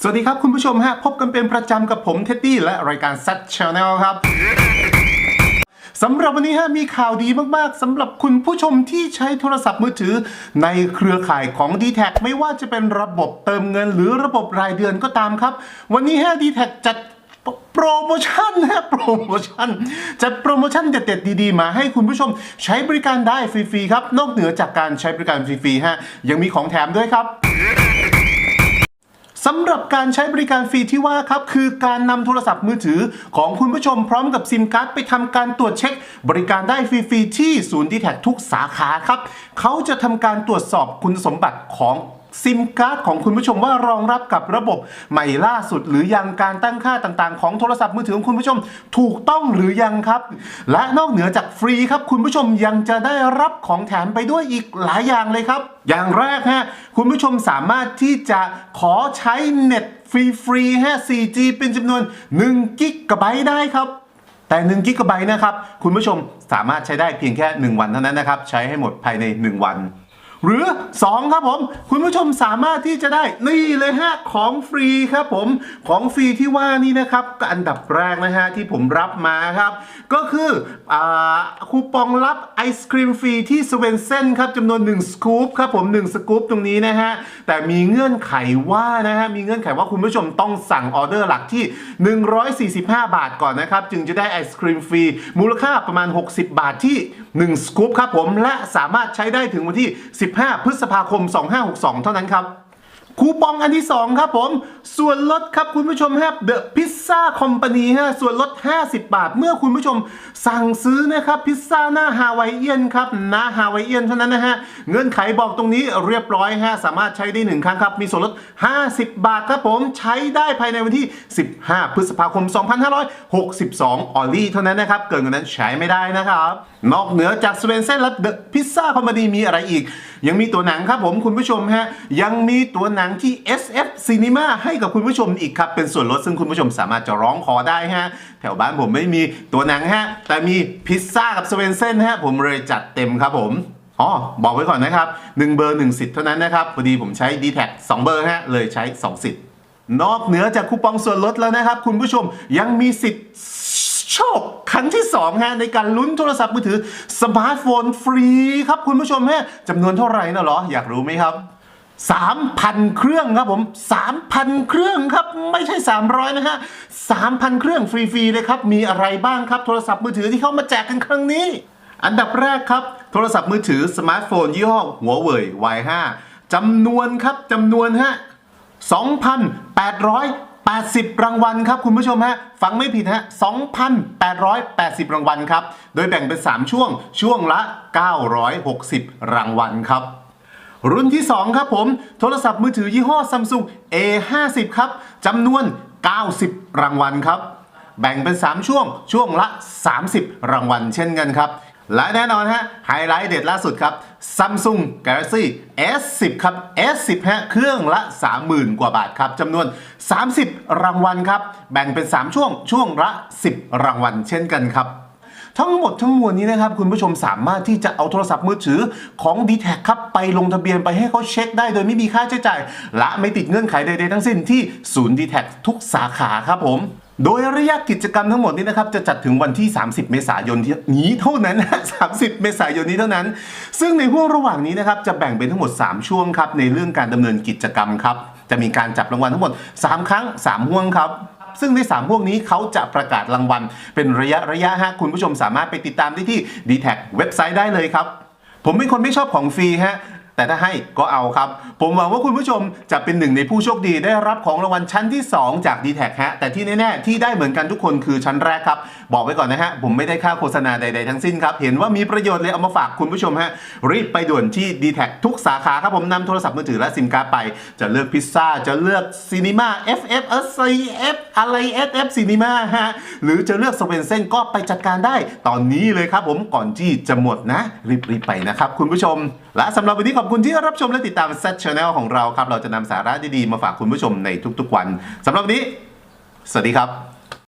สวัสดีครับคุณผู้ชมฮะ พบกันเป็นประจำกับผมเท็ดดี้และรายการซ t Channel ครับสำหรับวันนี้ฮะมีข่าวดีมากๆสำหรับคุณผู้ชมที่ใช้โทรศัพท์มือถือ ในเครือข่ายของ d t แทไม่ว่าจะเป็นระบบเติมเงิน หรือระบบรายเดือนก็ตามครับ วันนี้ฮะ d t แทจัดโปรโมชั่นนะโปรโมชั่นจัดโปรโมชั่นเด็ดๆดีๆ มาให้คุณผู้ชมใช้บริการได้ฟรีๆครับ นอกเหนือจากการใช้บริการฟรีๆฮะยังมีของแถมด้วยครับ สำหรับการใช้บริการฟรีที่ว่าครับ คือการนำโทรศัพท์มือถือของคุณผู้ชมพร้อมกับซิมการ์ดไปทำการตรวจเช็ค บริการได้ฟรีๆที่ศูนย์ดีแท็ทุกสาขาครับ เขาจะทำการตรวจสอบคุณสมบัติของ ซิมการ์ดของคุณผู้ชมว่ารองรับกับระบบใหม่ล่าสุด หรือยังการตั้งค่าต่างๆ ของโทรศัพท์มือถือของคุณผู้ชมถูกต้องหรือยังครับ และนอกเหนือจากฟรีครับ คุณผู้ชมยังจะได้รับของแถมไปด้วยอีกหลายอย่างเลยครับ อย่างแรกฮะคุณผู้ชมสามารถที่จะขอใช้เน็ตฟรีๆฮะ 4G เป็นจำนวน1กิกะไบต์ได้ครับแต่1กิกะไบต์นะครับ คุณผู้ชมสามารถใช้ได้เพียงแค่ 1 วันเท่านั้นนะครับ ใช้ให้หมดภายใน 1 วัน หรือ 2 ครับผม คุณผู้ชมสามารถที่จะได้นี่เลยฮะของฟรีครับผมของฟรีที่ว่านี่นะครับก็อันดับแรกนะฮะที่ผมรับมาครับ ก็คืออคูปองรับไอศครีมฟรีที่สเวนเซนครับจำนวน 1 สกู๊ปครับผม 1 สกู๊ปตรงนี้นะฮะแต่มีเงื่อนไขว่านะฮะมีเงื่อนไขว่าคุณผู้ชมต้องสั่งออเดอร์หลักที่ 145 บาทก่อนนะครับ จึงจะได้ไอศครีมฟรีมูลค่าประมาณ 60 บาทที่ 1 สกู๊ปครับผมและสามารถใช้ได้ถึงวันที่15 พฤษภาคม 2562 เท่านั้นครับคูปองอันที่ 2 ครับผม ส่วนลดครับคุณผู้ชมฮะ The Pizza Company ฮะส่วนลด 50 บาท เมื่อคุณผู้ชมสั่งซื้อนะครับพิซซ่าหน้าฮาวายเอียนครับหน้าฮาวายเอียนเท่านั้นนะฮะเงื่อนไขบอกตรงนี้เรียบร้อยฮะสามารถใช้ได้ 1 ครั้งครับ มีส่วนลด 50 บาทครับผมใช้ได้ภายในวันที่ 15 พฤษภาคม 2562 ออลลี่เท่านั้นนะครับ เกินกว่านั้นใช้ไม่ได้นะครับ นอกเหนือจากสเวนเซนและเดอะพิซซ่าคอมพานีมีอะไรอีก ยังมีตัวหนังครับผมคุณผู้ชมฮะยังมีตัวหนังที่ SF Cinema ให้กับคุณผู้ชมอีกครับ เป็นส่วนลดซึ่งคุณผู้ชมสามารถจะร้องขอได้ฮะแถวบ้านผมไม่มีตัวหนังฮะแต่มีพิซซ่ากับสเวนเซนฮะผมเลยจัดเต็มครับผมอ๋อ บอกไว้ก่อนนะครับ 1 เบอร์ 1 สิทธิ์เท่านั้นนะครับ พอดีผมใช้ d t แท2เบอร์ฮะ เลยใช้ 2 สิทธิ์ นอกเหนือจากคูปองส่วนลดแล้วนะครับ คุณผู้ชมยังมีสิทธิ์ โชคครั้งที่2ฮะในการลุ้นโทรศัพท์มือถือสมาร์ทโฟนฟรีครับคุณผู้ชมฮะจำนวนเท่าไหร่นะเหรอ อยากรู้ไหมครับ3,000 เครื่องครับผม 3,000 เครื่องครับ ไม่ใช่ 300 นะฮะ 3,000 เครื่องฟรีๆเลยครับ มีอะไรบ้างครับ โทรศัพท์มือถือที่เขามาแจกกันครั้งนี้ อันดับแรกครับ โทรศัพท์มือถือสมาร์ทโฟนยี่ห้อหัวเว่ย Y5 จำนวนครับจำนวนฮะ 2,880 รางวัลครับคุณผู้ชมฮะ ฟังไม่ผิดฮะ 2,880 รางวัลครับ โดยแบ่งเป็น 3 ช่วง ช่วงละ 960 รางวัลครับ รุ่นที่ 2 ครับผม โทรศัพท์มือถือยี่ห้อ Samsung A50 ครับ จำนวน 90 รางวัลครับ แบ่งเป็น 3 ช่วง ช่วงละ 30 รางวัลเช่นกันครับ และแน่นอนฮะไฮไลท์เด็ดล่าสุดครับ Samsung Galaxy S10 ครับ S10 ฮะเครื่องละ 30,000 กว่าบาทครับจำนวน 30 รางวัลครับ แบ่งเป็น 3 ช่วงช่วงละ 10 รางวัลเช่นกันครับทั้งหมดทั้งมวลนี้นะครับ คุณผู้ชมสามารถที่จะเอาโทรศัพท์มือถือของ d t แทครับ ไปลงทะเบียนไปให้เขาเช็คได้โดยไม่มีค่าใช้จ่าย และไม่ติดเงื่อนไขใดๆทั้งสิ้นที่ศูนย์ d t แททุกสาขาครับผม โดยระยะกิจกรรมทั้งหมดนี้นะครับจะจัดถึงวันที่ 30 เมษายนนี้เท่านั้นนะ30 เมษายนนี้เท่านั้น ซึ่งในห่วงระหว่างนี้นะครับจะแบ่งเป็นทั้งหมด 3 ช่วงครับในเรื่องการดำเนินกิจกรรมครับจะมีการจับรางวัลทั้งหมด 3 ครั้ง 3 ห่วงครับ ซึ่งใน3พวกนี้เขาจะประกาศรางวัล เป็นระยะระยะฮะคุณผู้ชมสามารถไปติดตามได้ที่ d t แทเว็บไซต์ได้เลยครับผมเป็นคนไม่ชอบของฟรีฮะ แต่ถ้าให้ก็เอาครับ ผมหวังว่าคุณผู้ชมจะเป็นหนึ่งในผู้โชคดีได้รับของรางวัลชั้นที่ 2 จาก d t แทฮะ แต่ที่แน่ๆ ที่ได้เหมือนกันทุกคนคือชั้นแรกครับ บอกไว้ก่อนนะฮะ ผมไม่ได้ค่าโฆษณาใดๆทั้งสิ้นครับ เห็นว่ามีประโยชน์เลยเอามาฝากคุณผู้ชมฮะ รีบไปด่วนที่ d t แททุกสาขาครับผมนำโทรศัพท์มือถือและซิมการ์ดไป จะเลือกพิซซ่าจะเลือกซีนีมา FF SCF อะไร SF ซีนีมาฮะหรือจะเลือกสเวนเซนก็ไปจัดการได้ตอนนี้เลยครับผมก่อนที่จะหมดนะรีบๆไปนะครับคุณผู้ชม และสำหรับวันนี้ขอบอบคุณที่รับชมและติดตาม s ซ t Channel ของเราครับ เราจะนำสาระดีๆ มาฝากคุณผู้ชมในทุกๆวันสำหรับวันนี้ สวัสดีครับ